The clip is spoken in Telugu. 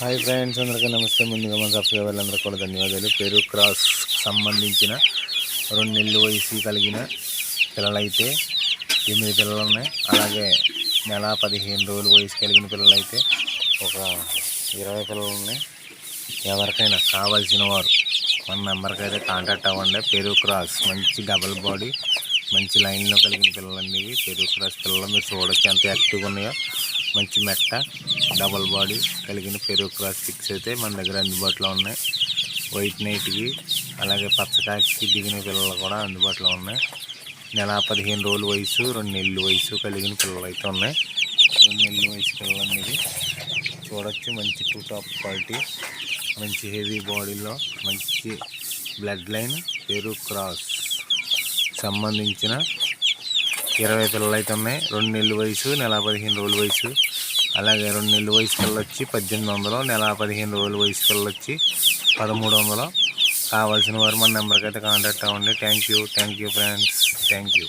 హాయ్ ఫ్రెండ్స్ అందరికీ నమస్తే. ముందుగా మన సబ్స్క్రైబర్లు అందరికీ కూడా ధన్యవాదాలు. పెరు క్రాస్ సంబంధించిన రెండు నెలలు వయసు కలిగిన పిల్లలైతే ఎనిమిది పిల్లలు ఉన్నాయి. అలాగే నెల పదిహేను రోజులు వయసు కలిగిన పిల్లలైతే ఒక ఇరవై పిల్లలు ఉన్నాయి. ఎవరికైనా కావాల్సిన వారు మన నెంబర్కి అయితే కాంటాక్ట్ అవ్వండి. పెరు క్రాస్ మంచి డబల్ బాడీ మంచి లైన్లో కలిగిన పిల్లలు ఇవి. పెరు క్రాస్ పిల్లలు మీరు చూడొచ్చు ఎంత యాక్టివ్గా ఉన్నాయో. మంచి మెట్ట డబల్ బాడీ కలిగిన పెరుగు క్రాస్ సిక్స్ అయితే మన దగ్గర అందుబాటులో ఉన్నాయి. వైట్ నైట్కి అలాగే పచ్చకాకి దిగిన పిల్లలు కూడా అందుబాటులో ఉన్నాయి. నెల పదిహేను రోజుల వయసు రెండు నెలల వయసు కలిగిన పిల్లలు అయితే ఉన్నాయి. రెండు నెలల వయసు పిల్లలు అనేది చూడొచ్చు. మంచి టూ టాప్ క్వాలిటీ మంచి హెవీ బాడీలో మంచి బ్లడ్ లైన్ పెరు క్రాస్ సంబంధించిన ఇరవై పిల్లలు అయితే ఉన్నాయి రెండు నెలల వయసు నెల పదిహేను రోజుల వయసు. అలాగే రెండు నెలల వయసు పిల్లలు వచ్చి పద్దెనిమిది వందలు నెల పదిహేను రోజుల వయసు పిల్లలు వచ్చి పదమూడు వందలు. కావాల్సిన వారు మన నెంబర్కి అయితే కాంటాక్ట్ అవ్వండి. Thank you thank you friends thank you